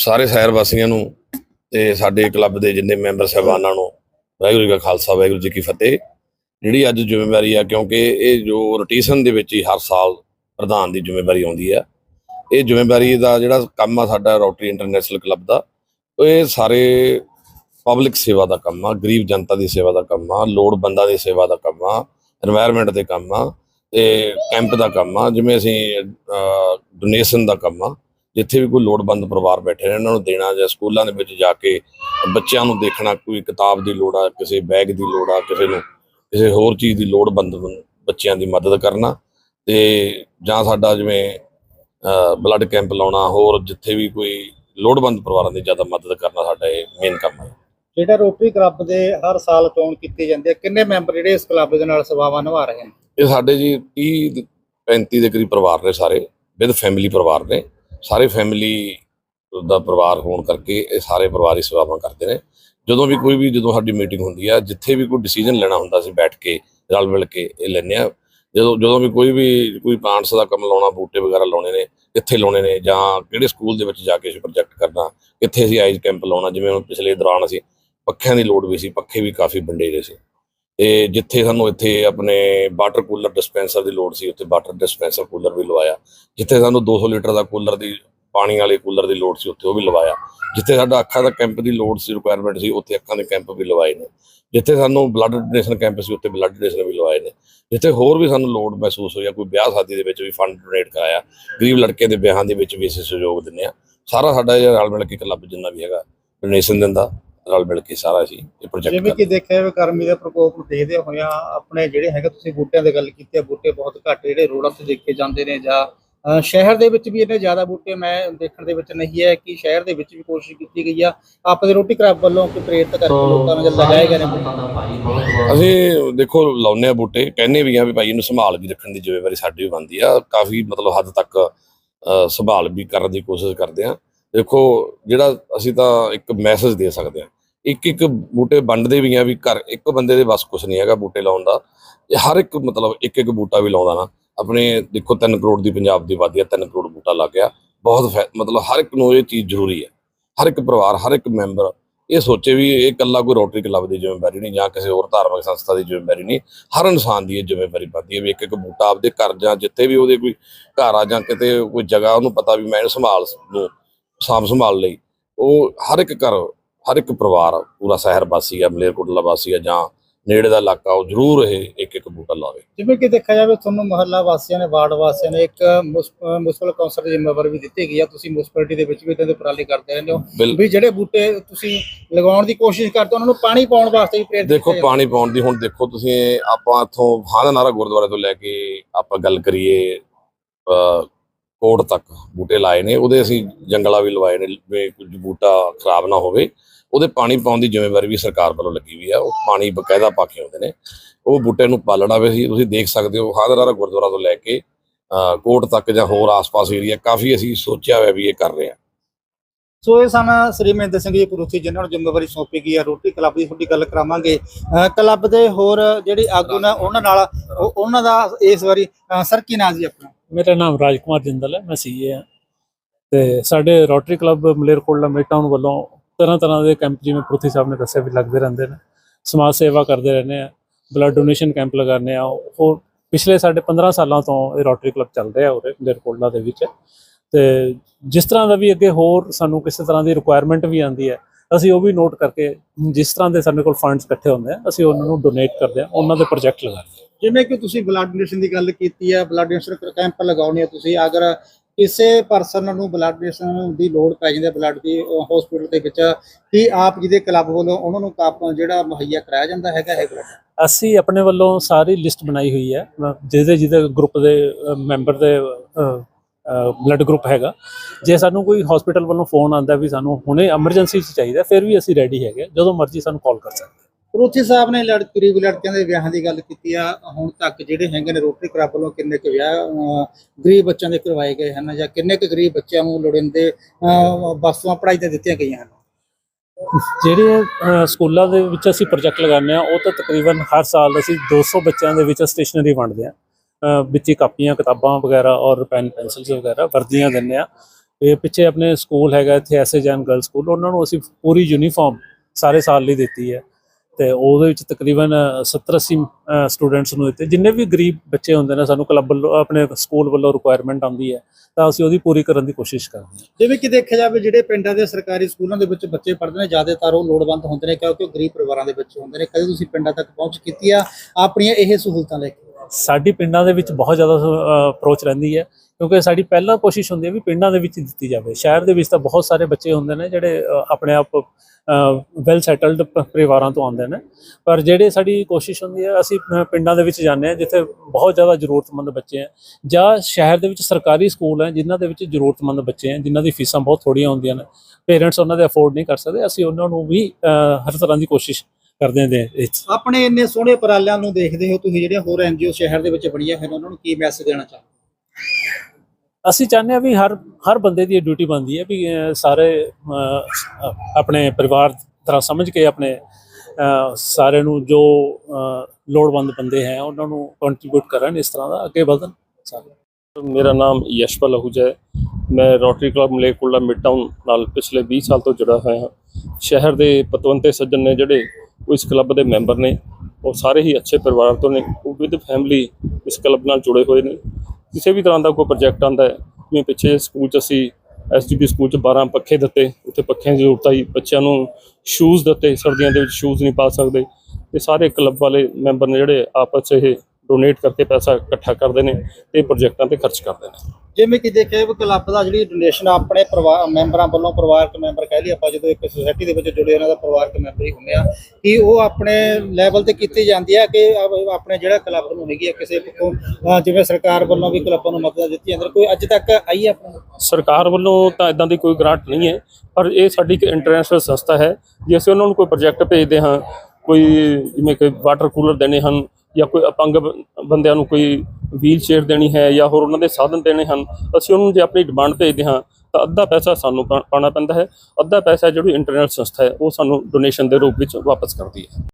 ਸਾਰੇ ਸ਼ਹਿਰ ਵਾਸੀਆਂ ਨੂੰ ਤੇ ਸਾਡੇ ਕਲੱਬ ਦੇ ਜਿੰਨੇ ਮੈਂਬਰ ਸਹਿਬਾਨਾਂ ਨੂੰ ਵਾਹਿਗੁਰੂ ਜੀ ਕਾ ਖਾਲਸਾ, ਵਾਹਿਗੁਰੂ ਜੀ ਕੀ ਫਤਿਹ। ਜਿਹੜੀ ਅੱਜ ਜ਼ਿੰਮੇਵਾਰੀ ਆ, ਕਿਉਂਕਿ ਇਹ ਜੋ ਰੋਟੇਸ਼ਨ ਦੇ ਵਿੱਚ ਹੀ ਹਰ ਸਾਲ ਪ੍ਰਧਾਨ ਦੀ ਜ਼ਿੰਮੇਵਾਰੀ ਆਉਂਦੀ ਆ। ਇਹ ਜ਼ਿੰਮੇਵਾਰੀ ਦਾ ਜਿਹੜਾ ਕੰਮ ਆ ਸਾਡਾ ਰੋਟਰੀ ਇੰਟਰਨੈਸ਼ਨਲ ਕਲੱਬ ਦਾ ਉਹ ਇਹ ਸਾਰੇ ਪਬਲਿਕ ਸੇਵਾ ਦਾ ਕੰਮ ਆ, ਗਰੀਬ ਜਨਤਾ ਦੀ ਸੇਵਾ ਦਾ ਕੰਮ ਆ, ਲੋੜਵੰਦਾਂ ਦੀ ਸੇਵਾ ਦਾ ਕੰਮ ਆ এনवायरमेंट ਦੇ ਕੰਮ ਆ, ਤੇ ਕੈਂਪ ਦਾ ਕੰਮ ਆ, ਜਿਵੇਂ ਅਸੀਂ ਡੋਨੇਸ਼ਨ ਦਾ ਕੰਮ ਆ। ਜਿੱਥੇ ਵੀ ਕੋਈ ਲੋੜਵੰਦ ਪਰਿਵਾਰ ਬੈਠੇ ਨੇ ਉਹਨਾਂ ਨੂੰ ਦੇਣਾ ਜਾਂ ਸਕੂਲਾਂ ਦੇ ਵਿੱਚ ਜਾ ਕੇ ਬੱਚਿਆਂ ਨੂੰ ਦੇਖਣਾ ਕੋਈ ਕਿਤਾਬ ਦੀ ਲੋੜ ਆ ਕਿਸੇ ਬੈਗ ਦੀ ਲੋੜ ਆ ਕਿਸੇ ਨੂੰ ਕਿਸੇ ਹੋਰ ਚੀਜ਼ ਦੀ ਲੋੜਵੰਦ ਬੱਚਿਆਂ ਦੀ ਮਦਦ ਕਰਨਾ ਤੇ ਜਾਂ ਸਾਡਾ ਜਿਵੇਂ ਬਲੱਡ ਕੈਂਪ ਲਾਉਣਾ ਹੋਰ ਜਿੱਥੇ ਵੀ ਕੋਈ ਲੋੜਵੰਦ ਪਰਿਵਾਰਾਂ ਦੀ ਜ਼ਿਆਦਾ ਮਦਦ ਕਰਨਾ ਸਾਡਾ ਇਹ ਮੇਨ ਕੰਮ ਹੈ। ਜਿਹੜਾ ਰੋਟਰੀ ਕਲੱਬ ਦੇ ਹਰ ਸਾਲ ਚੋਣ ਕੀਤੀ ਜਾਂਦੀ ਹੈ ਕਿੰਨੇ ਮੈਂਬਰ ਜਿਹੜੇ ਇਸ ਕਲੱਬ ਦੇ ਨਾਲ ਸੇਵਾਵਾਂ ਨਿਭਾ ਰਹੇ ਨੇ ਇਹ ਸਾਡੇ ਜੀ 30 35 ਦੇ ਕਰੀਬ ਪਰਿਵਾਰ ਨੇ ਸਾਰੇ ਵਿਦ ਫੈਮਿਲੀ ਪਰਿਵਾਰ ਨੇ। ਸਾਰੇ ਫੈਮਿਲੀ ਦਾ ਪਰਿਵਾਰ ਹੋਣ ਕਰਕੇ ਇਹ ਸਾਰੇ ਪਰਿਵਾਰੀ ਸੇਵਾਵਾਂ ਕਰਦੇ ਨੇ। ਜਦੋਂ ਵੀ ਕੋਈ ਵੀ ਜਦੋਂ ਸਾਡੀ ਮੀਟਿੰਗ ਹੁੰਦੀ ਆ, ਜਿੱਥੇ ਵੀ ਕੋਈ ਡਿਸੀਜਨ ਲੈਣਾ ਹੁੰਦਾ ਸੀ ਬੈਠ ਕੇ ਰਲ ਮਿਲ ਕੇ ਇਹ ਲੈਂਦੇ ਆ। ਜਦੋਂ ਜਦੋਂ ਵੀ ਕੋਈ ਵੀ, ਕੋਈ ਪਲਾਂਟਸ ਦਾ ਕੰਮ ਲਾਉਣਾ, ਬੂਟੇ ਵਗੈਰਾ ਲਾਉਣੇ ਨੇ, ਕਿੱਥੇ ਲਾਉਣੇ ਨੇ ਜਾਂ ਕਿਹੜੇ ਸਕੂਲ ਦੇ ਵਿੱਚ ਜਾ ਕੇ ਅਸੀਂ ਪ੍ਰੋਜੈਕਟ ਕਰਨਾ, ਕਿੱਥੇ ਅਸੀਂ ਆਈਜ਼ ਕੈਂਪ ਲਾਉਣਾ, ਜਿਵੇਂ ਹੁਣ ਪਿਛਲੇ ਦੌਰਾਨ ਅਸੀਂ ਪੱਖਿਆਂ ਦੀ ਲੋੜ ਵੀ ਸੀ, ਪੱਖੇ ਵੀ ਕਾਫੀ ਵੰਡੇ ਗਏ ਸੀ। ਤੇ ਜਿੱਥੇ ਸਾਨੂੰ ਇੱਥੇ ਆਪਣੇ ਵਾਟਰ ਕੂਲਰ ਡਿਸਪੈਂਸਰ ਦੀ ਲੋੜ ਸੀ, ਉੱਥੇ ਵਾਟਰ ਡਿਸਪੈਂਸਰ ਕੂਲਰ ਵੀ ਲਵਾਇਆ। ਜਿੱਥੇ ਸਾਨੂੰ 200 ਲੀਟਰ ਦਾ ਕੂਲਰ ਦੀ, ਪਾਣੀ ਵਾਲੇ ਕੂਲਰ ਦੀ ਲੋੜ ਸੀ, ਉੱਥੇ ਉਹ ਵੀ ਲਵਾਇਆ। ਜਿੱਥੇ ਸਾਡਾ ਅੱਖਾਂ ਦਾ ਕੈਂਪ ਦੀ ਲੋੜ ਸੀ ਰਿਕੁਆਇਰਮੈਂਟ ਸੀ, ਉੱਥੇ ਅੱਖਾਂ ਦੇ ਕੈਂਪ ਵੀ ਲਵਾਏ ਨੇ। ਜਿੱਥੇ ਸਾਨੂੰ ਬਲੱਡ ਡੋਨੇਸ਼ਨ ਕੈਂਪ ਸੀ, ਉੱਥੇ ਬਲੱਡ ਡੋਨੇਸ਼ਨ ਵੀ ਲਵਾਏ ਨੇ। ਜਿੱਥੇ ਹੋਰ ਵੀ ਸਾਨੂੰ ਲੋੜ ਮਹਿਸੂਸ ਹੋਈ ਆ, ਕੋਈ ਵਿਆਹ ਸ਼ਾਦੀ ਦੇ ਵਿੱਚ ਵੀ ਫੰਡ ਡੋਨੇਟ ਕਰਾਇਆ, ਗਰੀਬ ਲੜਕੇ ਦੇ ਵਿਆਹਾਂ ਦੇ ਵਿੱਚ ਵੀ ਅਸੀਂ ਸਹਿਯੋਗ ਦਿੰਦੇ ਆ। ਸਾਰਾ ਸਾਡਾ ਇਹ ਰਲ ਮਿਲ ਕੇ ਕਲੱਬ ਜਿੰਨਾ ਵੀ ਹੈਗਾ ਡੋਨੇਸ਼ਨ ਦਿੰਦਾ। ਰਲ ਮਿਲ ਕੇ ਸਾਰਾ ਅਸੀਂ ਇਹ ਪ੍ਰੋਜੈਕਟ ਜਿਵੇਂ ਕਿ ਦੇਖਿਆ ਜਾਵੇ ਗਰਮੀ ਦੇ ਪ੍ਰਕੋਪ ਨੂੰ ਦੇਖਦੇ ਹੋਇਆ ਆਪਣੇ ਜਿਹੜੇ ਹੈਗੇ ਤੁਸੀਂ ਬੂਟਿਆਂ ਦੀ ਗੱਲ ਕੀਤੀ ਹੈ ਬੂਟੇ ਬਹੁਤ ਘੱਟ ਜਿਹੜੇ ਰੋਡਾਂ ਤੇ ਦੇਖੇ ਜਾਂਦੇ ਨੇ ਜਾਂ ਸ਼ਹਿਰ ਦੇ ਵਿੱਚ ਵੀ ਇਹਨੇ ਜ਼ਿਆਦਾ ਬੂਟੇ ਮੈਂ ਦੇਖਣ ਦੇ ਵਿੱਚ ਨਹੀਂ ਹੈ ਕਿ ਸ਼ਹਿਰ ਦੇ ਵਿੱਚ ਵੀ ਕੋਸ਼ਿਸ਼ ਕੀਤੀ ਗਈ ਆ ਆਪ ਦੇ ਰੋਟੀ ਕਲੱਬ ਵੱਲੋਂ ਕਿ ਪ੍ਰੇਰਿਤ ਕਰਕੇ ਲੋਕਾਂ ਨੂੰ ਲਗਾਏ ਗਏ ਨੇ ਬੂਟੇ। ਅਸੀਂ ਦੇਖੋ ਲਾਉਨੇ ਆ ਬੂਟੇ ਕਹਿੰਨੇ ਵੀ ਆ ਵੀ ਭਾਈ ਇਹਨੂੰ ਸੰਭਾਲ ਵੀ ਰੱਖਣ ਦੀ ਜ਼ਿੰਮੇਵਾਰੀ ਸਾਡੀ ਵੀ ਬਣਦੀ ਆ ਕਾਫੀ ਮਤਲਬ ਹੱਦ ਤੱਕ ਸੰਭਾਲ ਵੀ ਕਰਨ ਦੀ ਕੋਸ਼ਿਸ਼ ਕਰਦੇ ਆ। ਦੇਖੋ, ਜਿਹੜਾ ਅਸੀਂ ਤਾਂ ਇੱਕ ਮੈਸੇਜ ਦੇ ਸਕਦੇ ਹਾਂ। ਇੱਕ ਇੱਕ ਬੂਟੇ ਵੰਡਦੇ ਵੀ ਆ ਵੀ ਘਰ, ਇੱਕ ਬੰਦੇ ਦੇ ਬਸ ਕੁਝ ਨਹੀਂ ਹੈਗਾ ਬੂਟੇ ਲਾਉਣ ਦਾ। ਇਹ ਹਰ ਇੱਕ ਮਤਲਬ ਇੱਕ ਇੱਕ ਬੂਟਾ ਵੀ ਲਾਉਂਦਾ ਨਾ। ਆਪਣੇ ਦੇਖੋ 3 ਕਰੋੜ ਦੀ ਪੰਜਾਬ ਦੀ ਆਬਾਦੀ ਆ 3 ਕਰੋੜ ਬੂਟਾ ਲੱਗ ਗਿਆ। ਬਹੁਤ ਫਾਇ- ਮਤਲਬ ਹਰ ਇੱਕ ਨੂੰ ਇਹ ਚੀਜ਼ ਜ਼ਰੂਰੀ ਹੈ। ਹਰ ਇੱਕ ਪਰਿਵਾਰ, ਹਰ ਇੱਕ ਮੈਂਬਰ ਇਹ ਸੋਚੇ ਵੀ ਇਹ ਇਕੱਲਾ ਕੋਈ ਰੋਟਰੀ ਕਲੱਬ ਦੀ ਜ਼ਿੰਮੇਵਾਰੀ ਨਹੀਂ ਜਾਂ ਕਿਸੇ ਹੋਰ ਧਾਰਮਿਕ ਸੰਸਥਾ ਦੀ ਜ਼ਿੰਮੇਵਾਰੀ ਨਹੀਂ। ਹਰ ਇਨਸਾਨ ਦੀ ਇਹ ਜ਼ਿੰਮੇਵਾਰੀ ਬਣਦੀ ਹੈ ਵੀ ਇੱਕ ਇੱਕ ਬੂਟਾ ਆਪਦੇ ਘਰ ਜਾਂ ਜਿੱਥੇ ਵੀ ਉਹਦੇ ਕੋਈ ਘਰ ਆ ਜਾਂ ਕਿਤੇ ਕੋਈ ਜਗ੍ਹਾ, ਉਹਨੂੰ ਪਤਾ ਵੀ ਮੈਂ ਇਹਨੂੰ ਸੰਭਾਲ ਨੂੰ ਸਾਂਭ ਸੰਭਾਲ ਲਈ ਉਹ ਹਰ ਇੱਕ ਘਰ ਹਰ ਇੱਕ ਪਰਿਵਾਰ ਪੂਰਾ ਸ਼ਹਿਰ ਵਾਸੀ ਆ ਮਲੇਰਕੋਟਲਾ ਵਾਸੀ ਆ ਜਾਂ ਨੇੜੇ ਦਾ ਇਲਾਕਾ ਉਹ ਜ਼ਰੂਰ ਇਹ ਇੱਕ ਇੱਕ ਬੂਟਾ ਲਾਵੇ। ਜਿਵੇਂ ਕਿ ਦੇਖਿਆ ਜਾਵੇ ਤੁਹਾਨੂੰ ਮਹੱਲਾ ਵਾਸੀਆਂ ਨੇ ਵਾਰਡ ਵਾਸੀਆਂ ਨੇ ਇੱਕ ਮੁਸਪਲ ਕੌਂਸਲ ਦੀ ਜ਼ਿੰਮੇਵਾਰੀ ਵੀ ਦਿੱਤੀ ਗਈ ਆ। ਤੁਸੀਂ ਮਿਊਨਿਸਪੈਲਿਟੀ ਦੇ ਵਿੱਚ ਵੀ ਇਦਾਂ ਦੇ ਉਪਰਾਲੇ ਕਰਦੇ ਰਹਿੰਦੇ ਹੋ। ਵੀ ਜਿਹੜੇ ਬੂਟੇ ਤੁਸੀਂ ਲਗਾਉਣ ਦੀ ਕੋਸ਼ਿਸ਼ ਕਰਦੇ ਹੋ ਉਹਨਾਂ ਨੂੰ ਪਾਣੀ ਪਾਉਣ ਵਾਸਤੇ ਵੀ ਪ੍ਰੇਰਿਤ ਦੇਖੋ ਪਾਣੀ ਪਾਉਣ ਦੀ ਹੁਣ ਦੇਖੋ ਤੁਸੀਂ ਆਪਾਂ ਇੱਥੋਂ ਹਾਂ ਦਾ ਨਾਰਾ ਗੁਰਦੁਆਰੇ ਤੋਂ ਲੈ ਕੇ ਆਪਾਂ ਗੱਲ ਕਰੀਏ ਅ, ਕੋਟ ਤੱਕ ਬੂਟੇ ਲਾਏ ਨੇ ਉਹਦੇ ਅਸੀਂ ਜੰਗਲਾ ਵੀ ਲਵਾਏ ਨੇ ਕੁਝ ਬੂਟਾ ਖਰਾਬ ਨਾ ਹੋਵੇ ਉਹਦੇ ਪਾਣੀ ਪਾਉਣ ਦੀ ਜ਼ਿੰਮੇਵਾਰੀ ਵੀ ਸਰਕਾਰ ਵੱਲੋਂ ਲੱਗੀ ਹੋਈ ਆ ਉਹ ਪਾਣੀ ਬਕਾਇਦਾ ਪਾ ਕੇ ਆਉਂਦੇ ਨੇ ਉਹ ਬੂਟੇ ਨੂੰ ਪਾਲਣਾ ਵੀ ਸੀ ਤੁਸੀਂ ਦੇਖ ਸਕਦੇ ਹੋ ਹਾਂ ਗੁਰਦੁਆਰਾ ਤੋਂ ਲੈ ਕੇ ਕੋਟ ਤੱਕ ਜਾਂ ਹੋਰ ਆਸ-ਪਾਸ ਏਰੀਆ ਕਾਫੀ ਅਸੀਂ ਸੋਚਿਆ ਹੋਇਆ ਵੀ ਇਹ ਕਰ ਰਹੇ ਆ। ਸੋ ਇਹ ਸਨ ਸ੍ਰੀ ਮਹਿੰਦਰ ਸਿੰਘ ਜੀ ਪੁਰੂਥੀ ਜਿਨ੍ਹਾਂ ਨੂੰ ਜ਼ਿੰਮੇਵਾਰੀ ਸੌਂਪੀ ਗਈ ਹੈ ਰੋਟੀ ਕਲੱਬ ਦੀ ਤੁਹਾਡੀ ਗੱਲ ਕਰਾਵਾਂਗੇ। ਕਲੱਬ ਦੇ ਹੋਰ ਜਿਹੜੇ ਆਗੂ ਨੇ ਉਹਨਾਂ ਨਾਲ ਉਹਨਾਂ ਦਾ ਇਸ ਵਾਰੀ ਸਰ ਕੀ ਨਾਂ ਜੀ ਆਪਣਾ? ਮੇਰਾ ਨਾਮ ਰਾਜਕੁਮਾਰ ਜਿੰਦਲ ਹੈ, ਮੈਂ ਸੀਏ ਹਾਂ। ਤੇ ਸਾਡੇ ਰੋਟਰੀ ਕਲੱਬ ਮਲੇਰਕੋਟਲਾ ਮਿਡਟਾਊਨ ਵੱਲੋਂ ਤਰ੍ਹਾਂ ਤਰ੍ਹਾਂ ਦੇ ਕੈਂਪ ਜਿਵੇਂ ਪૃਥੀ ਸਾਹਿਬ ਨੇ ਦੱਸਿਆ ਵੀ ਲੱਗਦੇ ਰਹਿੰਦੇ ਨੇ। ਸਮਾਜ ਸੇਵਾ ਕਰਦੇ ਰਹਿੰਦੇ ਆ ਬਲੱਡ ਡੋਨੇਸ਼ਨ ਕੈਂਪ ਲਗਾਉਂਦੇ ਆ। ਉਹ ਪਿਛਲੇ ਸਾਡੇ 15 ਸਾਲਾਂ ਤੋਂ ਇਹ ਰੋਟਰੀ ਕਲੱਬ ਚੱਲ ਰਿਹਾ ਉਰੇ ਮਲੇਰਕੋਟਲਾ ਦੇ ਵਿੱਚ। ਤੇ ਜਿਸ ਤਰ੍ਹਾਂ ਦਾ ਵੀ ਅੱਗੇ ਹੋਰ ਸਾਨੂੰ ਕਿਸੇ ਤਰ੍ਹਾਂ ਦੀ ਰਿਕੁਆਇਰਮੈਂਟ ਵੀ ਆਉਂਦੀ ਹੈ, ਅਸੀਂ ਉਹ ਵੀ ਨੋਟ ਕਰਕੇ ਜਿਸ ਤਰ੍ਹਾਂ ਦੇ ਸਾਡੇ ਕੋਲ ਫੰਡਸ ਇਕੱਠੇ ਹੁੰਦੇ ਆ, ਅਸੀਂ ਉਹਨਾਂ ਨੂੰ ਡੋਨੇਟ ਕਰਦੇ ਆ, ਉਹਨਾਂ ਦੇ ਪ੍ਰੋਜੈਕਟ ਲਗਾਉਂਦੇ ਹਾਂ ਜਿਵੇਂ ਕਿ ਤੁਸੀਂ ਬਲੱਡ ਡੋਨੇਸ਼ਨ ਦੀ ਗੱਲ ਕੀਤੀ ਹੈ ਬਲੱਡ ਡੋਨੇਸ਼ਨ ਕੈਂਪ ਲਗਾਉਣੇ ਆ ਤੁਸੀਂ, ਅਗਰ ਕਿਸੇ ਪਰਸਨ ਨੂੰ ਬਲੱਡ ਡੋਨੇਸ਼ਨ ਦੀ ਲੋੜ ਪੈ ਜਾਂਦੀ ਹੈ ਬਲੱਡ ਦੀ ਹਸਪੀਟਲ ਦੇ ਵਿੱਚ, ਕੀ ਆਪ ਜੀ ਦੇ ਕਲੱਬ ਵੱਲੋਂ ਉਹਨਾਂ ਨੂੰ ਕੱਪ, ਜਿਹੜਾ ਮੁਹੱਈਆ ਕਰਾਇਆ ਜਾਂਦਾ ਹੈਗਾ ਹੈ blood? ਅਸੀਂ ਆਪਣੇ ਵੱਲੋਂ ਸਾਰੀ ਲਿਸਟ ਬਣਾਈ ਹੋਈ ਹੈ ਜਿਹਦੇ ਜਿਹਦੇ ਗਰੁੱਪ ਦੇ ਮੈਂਬਰ ਦੇ ਬਲੱਡ ਗਰੁੱਪ ਹੈਗਾ ਜੇ ਸਾਨੂੰ ਕੋਈ ਹਸਪੀਟਲ ਵੱਲੋਂ ਫੋਨ ਆਂਦਾ ਵੀ ਸਾਨੂੰ ਹੁਣੇ ਐਮਰਜੈਂਸੀ 'ਚ ਚਾਹੀਦਾ, ਫਿਰ ਵੀ ਅਸੀਂ ਰੈਡੀ ਹੈਗੇ, ਜਦੋਂ ਮਰਜ਼ੀ ਸਾਨੂੰ ਕਾਲ ਕਰ ਸਕਦੇ ਰੋਥੀ ਸਾਹਿਬ ਨੇ ਲੜ ਗਰੀਬ ਲੜਕਿਆਂ ਦੇ ਵਿਆਹਾਂ ਦੀ ਗੱਲ ਕੀਤੀ ਆ। ਹੁਣ ਤੱਕ ਜਿਹੜੇ ਹੈਗੇ ਨੇ ਰੋਟਰੀ ਕਲੱਬ ਵੱਲੋਂ ਕਿੰਨੇ ਕੁ ਵਿਆਹ ਗਰੀਬ ਬੱਚਿਆਂ ਦੇ ਕਰਵਾਏ ਗਏ ਹਨ ਜਾਂ ਕਿੰਨੇ ਕੁ ਗਰੀਬ ਬੱਚਿਆਂ ਨੂੰ ਲੋੜੀਂਦੇ ਅਹ, ਵਸਤੂਆਂ ਪੜ੍ਹਾਈ ਤੇ ਦਿੱਤੀਆਂ ਗਈਆਂ ਹਨ? ਜਿਹੜੇ ਸਕੂਲਾਂ ਦੇ ਵਿੱਚ ਅਸੀਂ ਪ੍ਰੋਜੈਕਟ ਲਗਾਉਂਦੇ ਆ ਉਹ ਤਾਂ ਤਕਰੀਬਨ ਹਰ ਸਾਲ ਅਸੀਂ 200 ਬੱਚਿਆਂ ਦੇ ਵਿੱਚ ਸਟੇਸ਼ਨਰੀ ਵੰਡਦੇ ਆ ਅਹ, ਵਿੱਚ ਕਾਪੀਆਂ ਕਿਤਾਬਾਂ ਵਗੈਰਾ ਔਰ ਪੈਨ ਪੈਨਸਿਲਸ ਵਗੈਰਾ ਵਰਦੀਆਂ ਦਿੰਦੇ ਆ ਇਹ ਪਿੱਛੇ ਆਪਣੇ ਸਕੂਲ ਹੈਗਾ ਇੱਥੇ ਐਸਏ ਜੈਨ ਗਰਲ ਸਕੂਲ ਉਹਨਾਂ ਨੂੰ ਅਸੀਂ ਪੂਰੀ ਯੂਨੀਫਾਰਮ ਸਾਰੇ ਸਾਲ ਲਈ ਦਿੱਤੀ ਹੈ। ਤੇ ਉਹਦੇ ਵਿੱਚ ਤਕਰੀਬਨ 70 80 ਸਟੂਡੈਂਟਸ ਨੂੰ ਦਿੱਤੇ। ਜਿੰਨੇ ਵੀ ਗਰੀਬ ਬੱਚੇ ਹੁੰਦੇ ਨੇ, ਸਾਨੂੰ ਕਲੱਬ ਵੱਲੋਂ, ਆਪਣੇ ਸਕੂਲ ਵੱਲੋਂ ਰਿਕੁਆਇਰਮੈਂਟ ਆਉਂਦੀ ਹੈ, ਤਾਂ ਅਸੀਂ ਉਹਦੀ ਪੂਰੀ ਕਰਨ ਦੀ ਕੋਸ਼ਿਸ਼ ਕਰਦੇ ਹਾਂ। ਜਿਵੇਂ ਕਿ ਦੇਖਿਆ ਜਾਵੇ, ਜਿਹੜੇ ਪਿੰਡਾਂ ਦੇ ਸਰਕਾਰੀ ਸਕੂਲਾਂ ਦੇ ਵਿੱਚ ਬੱਚੇ ਪੜ੍ਹਦੇ ਨੇ, ਜ਼ਿਆਦਾਤਰ ਉਹ ਲੋੜਵੰਦ ਹੁੰਦੇ ਨੇ, ਕਿਉਂਕਿ ਉਹ ਗਰੀਬ ਪਰਿਵਾਰਾਂ ਦੇ ਬੱਚੇ ਹੁੰਦੇ ਨੇ। ਕਦੇ ਤੁਸੀਂ ਪਿੰਡਾਂ ਤੱਕ ਪਹੁੰਚ ਕੀਤੀ ਆ, ਆਪਣੀਆਂ ਇਹ ਸਹੂਲਤਾਂ ਲੈ ਕੇ? ਸਾਡੀ ਪਿੰਡਾਂ ਦੇ ਵਿੱਚ ਬਹੁਤ ਜ਼ਿਆਦਾ ਅਪਰੋਚ ਰਹਿੰਦੀ ਹੈ, ਕਿਉਂਕਿ ਸਾਡੀ ਪਹਿਲਾਂ ਕੋਸ਼ਿਸ਼ ਹੁੰਦੀ ਹੈ ਵੀ ਪਿੰਡਾਂ ਦੇ ਵਿੱਚ ਹੀ ਦਿੱਤੀ ਜਾਵੇ। ਸ਼ਹਿਰ ਦੇ ਵਿੱਚ ਤਾਂ ਬਹੁਤ ਸਾਰੇ ਬੱਚੇ ਹੁੰਦੇ ਨੇ ਜਿਹੜੇ ਆਪਣੇ ਆਪ ਵੈਲ ਸੈਟਲਡ ਪਰਿਵਾਰਾਂ ਤੋਂ ਆਉਂਦੇ ਨੇ। ਪਰ ਜਿਹੜੇ ਸਾਡੀ ਕੋਸ਼ਿਸ਼ ਹੁੰਦੀ ਹੈ, ਅਸੀਂ ਪਿੰਡਾਂ ਦੇ ਵਿੱਚ ਜਾਂਦੇ ਹਾਂ, ਜਿੱਥੇ ਬਹੁਤ ਜ਼ਿਆਦਾ ਜ਼ਰੂਰਤਮੰਦ ਬੱਚੇ ਹੈ, ਜਾਂ ਸ਼ਹਿਰ ਦੇ ਵਿੱਚ ਸਰਕਾਰੀ ਸਕੂਲ ਹੈ, ਜਿਨ੍ਹਾਂ ਦੇ ਵਿੱਚ ਜ਼ਰੂਰਤਮੰਦ ਬੱਚੇ ਹੈ, ਜਿਨ੍ਹਾਂ ਦੀ ਫੀਸਾਂ ਬਹੁਤ ਥੋੜੀਆਂ ਹੁੰਦੀਆਂ ਨੇ। ਪੇਰੈਂਟਸ ਉਹਨਾਂ ਦੇ ਅਫੋਰਡ ਨਹੀਂ ਕਰ ਸਕਦੇ, ਅਸੀਂ ਉਹਨਾਂ ਨੂੰ ਵੀ ਹਰ ਤਰ੍ਹਾਂ ਦੀ ਕੋਸ਼ਿਸ਼ ਕਰਦੇ 'ਚ। ਆਪਣੇ ਇੰਨੇ ਸੋਹਣੇ ਉਪਰਾਲਿਆਂ ਨੂੰ ਦੇਖਦੇ ਹੋ ਤੁਸੀਂ ਜਿਹੜੀਆਂ ਹੋਰ ਐਨਜੀਓ ਸ਼ਹਿਰ ਦੇ ਵਿੱਚ ਬਣੀਆਂ ਹਨ ਉਹਨਾਂ ਨੂੰ ਕੀ ਮੈਸੇਜ ਦੇਣਾ ਚਾਹੁੰਦੇ ਅਸੀਂ ਚਾਹੁੰਦੇ ਹਾਂ ਵੀ ਹਰ ਹਰ ਬੰਦੇ ਦੀ ਡਿਊਟੀ ਬਣਦੀ ਹੈ ਵੀ ਸਾਰੇ ਆਪਣੇ ਪਰਿਵਾਰ ਤਰ੍ਹਾਂ ਸਮਝ ਕੇ ਆਪਣੇ ਸਾਰੇ ਨੂੰ ਜੋ ਲੋੜਵੰਦ ਬੰਦੇ ਹੈ ਉਹਨਾਂ ਨੂੰ ਕੰਟਰੀਬਿਊਟ ਕਰਨ ਇਸ ਤਰ੍ਹਾਂ ਦਾ ਅੱਗੇ ਵਧਣ। ਸਾਰੇ ਮੇਰਾ ਨਾਮ ਯਸ਼ਪਾਲ ਅਹੂਜਾ ਹੈ। ਮੈਂ ਰੋਟਰੀ ਕਲੱਬ ਮਲੇਕੁਲਾ ਮਿਡ ਟਾਊਨ ਨਾਲ ਪਿਛਲੇ 20 ਸਾਲ ਤੋਂ ਜੁੜਾ ਹੋਇਆ ਹਾਂ। ਸ਼ਹਿਰ ਦੇ ਪਤਵੰਤੇ ਸੱਜਣ ਨੇ ਜਿਹੜੇ ਉਹ ਇਸ ਕਲੱਬ ਦੇ ਮੈਂਬਰ ਨੇ ਉਹ ਸਾਰੇ ਹੀ ਅੱਛੇ ਪਰਿਵਾਰ ਤੋਂ ਨੇ, ਉਹ ਵਿਦ ਫੈਮਿਲੀ ਇਸ ਕਲੱਬ ਨਾਲ ਜੁੜੇ ਹੋਏ ਨੇ। ਕਿਸੇ ਵੀ ਤਰ੍ਹਾਂ ਦਾ ਕੋਈ ਪ੍ਰੋਜੈਕਟ ਆਂਦਾ ਹੈ, ਜਿਵੇਂ ਪਿੱਛੇ ਸਕੂਲ 'ਚ ਅਸੀਂ ਐਸਡੀਪੀ ਸਕੂਲ 'ਚ 12 ਪੱਖੇ ਦਿੱਤੇ, ਉੱਥੇ ਪੱਖਿਆਂ ਦੀ ਜ਼ਰੂਰਤ ਆਈ, ਬੱਚਿਆਂ ਨੂੰ ਸ਼ੂਜ਼ ਦਿੱਤੇ, ਸਰਦੀਆਂ ਦੇ ਵਿੱਚ ਸ਼ੂਜ਼ ਨਹੀਂ ਪਾ ਸਕਦੇ। ਇਹ ਸਾਰੇ ਕਲੱਬ ਵਾਲੇ ਮੈਂਬਰ ਨੇ ਜਿਹੜੇ ਆਪਸ 'ਚ ਇਹ ਡੋਨੇਟ ਕਰਕੇ ਪੈਸਾ ਇਕੱਠਾ ਕਰਦੇ ਨੇ ਤੇ ਪ੍ਰੋਜੈਕਟਾਂ ਤੇ ਖਰਚ ਕਰਦੇ ਨੇ। ਜਿਵੇਂ ਕਿ ਦੇਖਿਆ ਜਾਵੇ ਕਲੱਬ ਦਾ ਜਿਹੜੀ ਡੋਨੇਸ਼ਨ ਆਪਣੇ ਪਰਿਵਾਰ ਮੈਂਬਰਾਂ ਵੱਲੋਂ ਪਰਿਵਾਰਕ ਮੈਂਬਰ ਕਹਿ ਲਈ ਆਪਾਂ ਜਦੋਂ ਇੱਕ ਸੁਸਾਇਟੀ ਦੇ ਵਿੱਚ ਜੁੜੇ ਉਹਨਾਂ ਦਾ ਪਰਿਵਾਰਕ ਮੈਂਬਰ ਹੀ ਹੁੰਦੇ ਆ ਕਿ ਉਹ ਆਪਣੇ ਲੈਵਲ ਤੇ ਕੀਤੀ ਜਾਂਦੀ ਹੈ ਕਿ ਆਪ- ਆਪਣੇ ਜਿਹੜਾ ਕਲੱਬ ਨੂੰ ਹੈਗੀ ਆ ਕਿਸੇ ਪੱਖੋਂ ਜਿਵੇਂ ਸਰਕਾਰ ਵੱਲੋਂ ਵੀ ਕਲੱਬਾਂ ਨੂੰ ਮਦਦ ਦਿੱਤੀ ਜਾਂਦੀ ਕੋਈ ਅੱਜ ਤੱਕ ਆਈ ਹੈ ਆਪਣੇ? ਸਰਕਾਰ ਵੱਲੋਂ ਤਾਂ ਇਦਾਂ ਦੀ ਕੋਈ ਗ੍ਰਾਂਟ ਨਹੀਂ ਹੈ ਪਰ ਇਹ ਸਾਡੀ ਇੱਕ ਇੰਟਰਨੈਸ਼ਨਲ ਸੰਸਥਾ ਹੈ ਜੇ ਅਸੀਂ ਉਹਨਾਂ ਨੂੰ ਕੋਈ ਪ੍ਰੋਜੈਕਟ ਭੇਜਦੇ ਹਾਂ ਕੋਈ ਜਿਵੇਂ ਕੋਈ ਵਾਟਰ ਕੂਲਰ ਦੇਣੇ ਹਨ ਜਾਂ ਕੋਈ ਅਪੰਗ ਬ- ਬੰਦਿਆਂ ਨੂੰ ਕੋਈ ਵੀਲ ਚੇਅਰ ਦੇਣੀ ਹੈ ਜਾਂ ਹੋਰ ਉਹਨਾਂ ਦੇ ਸਾਧਨ ਦੇਣੇ ਹਨ, ਅਸੀਂ ਉਹਨਾਂ ਨੂੰ ਜੇ ਆਪਣੀ ਡਿਮਾਂਡ ਭੇਜਦੇ ਹਾਂ, ਤਾਂ ਅੱਧਾ ਪੈਸਾ ਸਾਨੂੰ ਪਾ- ਪਾਉਣਾ ਪੈਂਦਾ ਹੈ। ਅੱਧਾ ਪੈਸਾ ਜਿਹੜੀ ਇੰਟਰਨੈਸ਼ਨਲ ਸੰਸਥਾ ਹੈ, ਉਹ ਸਾਨੂੰ ਡੋਨੇਸ਼ਨ ਦੇ ਰੂਪ ਵਿੱਚ ਵਾਪਸ ਕਰਦੀ ਹੈ।